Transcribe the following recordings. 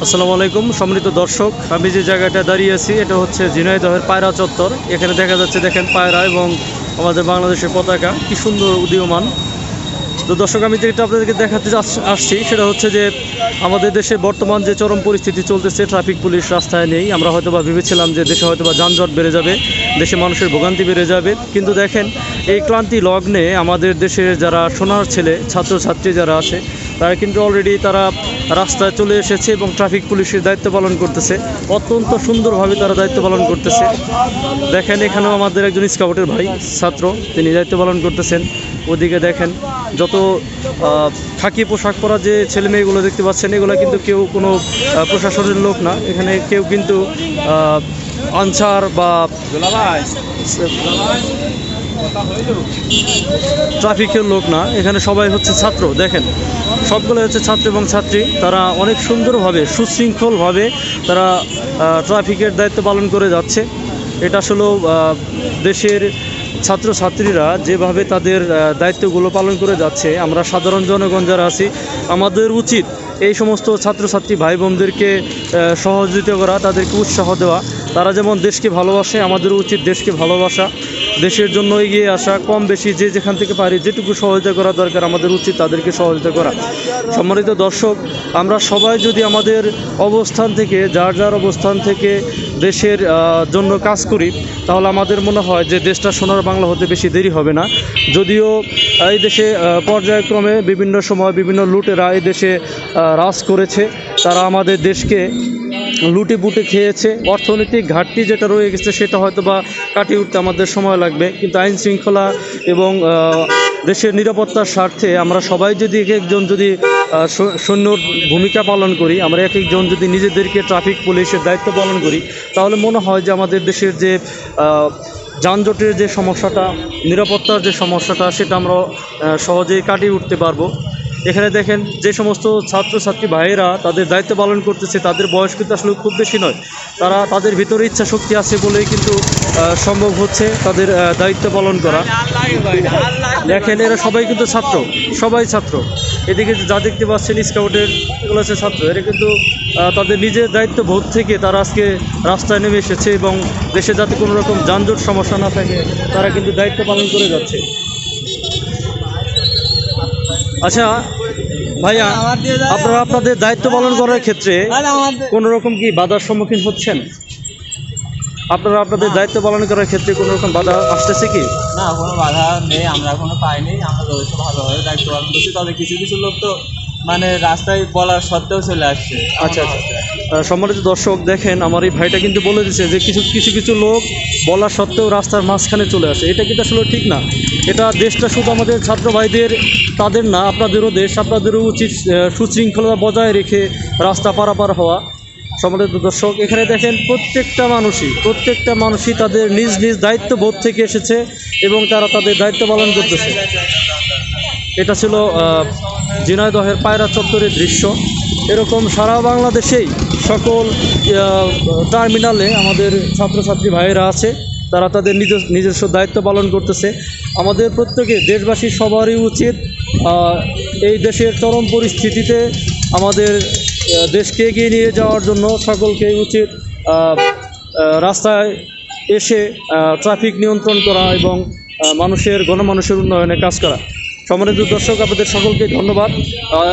আসসালামু আলাইকুম, সম্মানিত দর্শক, আমি যে জায়গাটা দাঁড়িয়ে আছি, এটা হচ্ছে ঝিনাইদহের পায়রা চত্বর। এখানে দেখা যাচ্ছে, দেখেন পায়রা এবং আমাদের বাংলাদেশের পতাকা, কি সুন্দর উদীয়মান। তো দর্শক, আমি যেটা আপনাদেরকে দেখাতে আস- আসছি, সেটা হচ্ছে যে আমাদের দেশে বর্তমান যে চরম পরিস্থিতি চলতেছে, ট্রাফিক পুলিশ রাস্তায় নেই। আমরা হয়তো বা ভেবেছিলাম যে দেশে হয়তো বা যানজট বেড়ে যাবে, দেশে মানুষের ভোগান্তি বেড়ে যাবে। কিন্তু দেখেন, এই ক্লান্তি লগ্নে আমাদের দেশের যারা সোনার ছেলে, ছাত্রছাত্রী যারা আছে তারা কিন্তু অলরেডি তারা রাস্তায় চলে এসেছে এবং ট্রাফিক পুলিশের দায়িত্ব পালন করতেছে। অত্যন্ত সুন্দরভাবে তারা দায়িত্ব পালন করতেছে। দেখেন, এখানেও আমাদের একজন স্কাউটের ভাই, ছাত্র, তিনি দায়িত্ব পালন করতেছেন। ওদিকে দেখেন, যত খাকি পোশাক পরা যে ছেলে মেয়েগুলো দেখতে পাচ্ছেন, এগুলো কিন্তু কেউ কোনো প্রশাসনের লোক না। এখানে কেউ কিন্তু আনসার বা ট্রাফিকের লোক না, এখানে সবাই হচ্ছে ছাত্র, দেখেন। সবগুলো হচ্ছে ছাত্র এবং ছাত্রী, তারা অনেক সুন্দরভাবে, সুশৃঙ্খলভাবে তারা ট্রাফিকের দায়িত্ব পালন করে যাচ্ছে। এটা আসলে দেশের ছাত্রছাত্রীরা যেভাবে তাদের দায়িত্বগুলো পালন করে যাচ্ছে, আমরা সাধারণ জনগণ যারা আছি, আমাদের উচিত এই সমস্ত ছাত্রছাত্রী ভাই বোনদেরকে সহযোগিতা করা, তাদেরকে উৎসাহ দেওয়া। তারা যেমন দেশকে ভালোবাসে আমাদের উচিত দেশকে ভালোবাসা। দেশের জন্য এগিয়ে আসা, কম বেশি যে যেখান থেকে পারি, যেটুকু সহযোগিতা করা দরকার, আমাদের উচিত তাদেরকে সহযোগিতা করা। সম্মানিত দর্শক, আমরা সবাই যদি আমাদের অবস্থান থেকে, যার যার অবস্থান থেকে দেশের জন্য কাজ করি, তাহলে আমাদের মনে হয় যে দেশটা সোনার বাংলা হতে বেশি দেরি হবে না। যদিও এই দেশে পর্যায়ক্রমে বিভিন্ন সময় বিভিন্ন লুটেরা এই দেশে রাজ করেছে। তারা আমাদের দেশকে লুটে বুটে খেয়েছে। অর্থনৈতিক ঘাটতি যেটা রয়ে গেছে, সেটা হয়তো বা কাটিয়ে উঠতে আমাদের সময় লাগবে। কিন্তু আইন শৃঙ্খলা এবং দেশের নিরাপত্তার স্বার্থে আমরা সবাই যদি এক একজন যদি সৈন্যর ভূমিকা পালন করি, আমরা এক একজন যদি নিজেদেরকে ট্রাফিক পুলিশের দায়িত্ব পালন করি, তাহলে মনে হয় যে আমাদের দেশের যে যানজটের যে সমস্যাটা, নিরাপত্তার যে সমস্যাটা, সেটা আমরা সহজেই কাটিয়ে উঠতে পারব। এখানে দেখেন যে সমস্ত ছাত্রছাত্রী ভাইয়েরা তাদের দায়িত্ব পালন করতেছে, তাদের বয়স কিন্তু আসলে খুব বেশি নয়। তারা তাদের ভিতরে ইচ্ছা শক্তি আছে বলেই কিন্তু সম্ভব হচ্ছে তাদের দায়িত্ব পালন করা। দেখেন এরা সবাই কিন্তু ছাত্র, সবাই ছাত্র। এদিকে যা দেখতে পাচ্ছেন স্কাউটের, এগুলো হচ্ছে ছাত্র। এরা কিন্তু তাদের নিজের দায়িত্ব বোধ থেকে তারা আজকে রাস্তায় নেমে এসেছে এবং দেশে যাতে কোনো রকম যানজট সমস্যা না থাকে, তারা কিন্তু দায়িত্ব পালন করে যাচ্ছে। আচ্ছা ভাইয়া আপনারা আপনাদের দায়িত্ব পালন করার ক্ষেত্রে কোনো রকম কি বাধার সম্মুখীন হচ্ছেন? আপনারা আপনাদের দায়িত্ব পালন করার ক্ষেত্রে কোনো রকম বাধা আসতেছে কি? না কোনো বাধা নেই আমরা এখনও পাইনি আমরা যথেষ্ট ভালোভাবে দায়িত্ব পালন করছি তবে কিছু কিছু লোক তো মানে রাস্তায় বলার সত্ত্বেও চলে আসছে। আচ্ছা আচ্ছা। সম্মানিত দর্শক দেখেন আমার এই ভাইটা কিন্তু বলে দিচ্ছে যে কিছু কিছু কিছু লোক বলা সত্ত্বেও রাস্তার মাঝখানে চলে আসে। এটা কিন্তু আসলে ঠিক না। এটা দেশটা শুধু আমাদের ছাত্র ভাইদের তাদের না আপনাদেরও দেশ আপনাদেরও উচিত আহ, সুশৃঙ্খলতা বজায় রেখে রাস্তা পারাপার হওয়া। সম্মানিত দর্শক এখানে দেখেন প্রত্যেকটা মানুষই প্রত্যেকটা মানুষই তাদের নিজ নিজ দায়িত্ব বোধ থেকে এসেছে এবং তারা তাদের দায়িত্ব পালন করতেছে। এটা ছিল ঝিনাইদহের পায়রা চত্বরের দৃশ্য। এরকম সারা বাংলাদেশেই সকল টার্মিনালে আমাদের ছাত্রছাত্রী ভাইয়েরা আছে, তারা তাদের নিজ, নিজস্ব দায়িত্ব পালন করতেছে। আমাদের প্রত্যেকে দেশবাসী সবারই উচিত এই দেশের চরম পরিস্থিতিতে আমাদের দেশকে এগিয়ে নিয়ে যাওয়ার জন্য সকলকে উচিত রাস্তায় এসে ট্রাফিক নিয়ন্ত্রণ করা এবং মানুষের, গণমানুষের উন্নয়নে কাজ করা। সম্মানিত দর্শক, আপনাদের সকলকে ধন্যবাদ।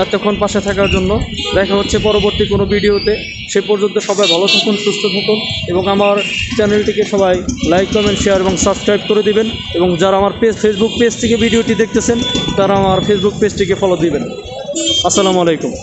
এতক্ষণ পাশে থাকার জন্য দেখা হচ্ছে পরবর্তী কোনো ভিডিওতে। সে পর্যন্ত সবাই ভালো থাকুন, সুস্থ থাকুন এবং আমার চ্যানেলটিকে সবাই লাইক, কমেন্ট, শেয়ার এবং সাবস্ক্রাইব করে দিবেন এবং যারা আমার পেজ ফেসবুক পেজ থেকে ভিডিওটি দেখতেছেন, তারা আমার ফেসবুক পেজটিকে ফলো দিবেন। আসসালামু আলাইকুম।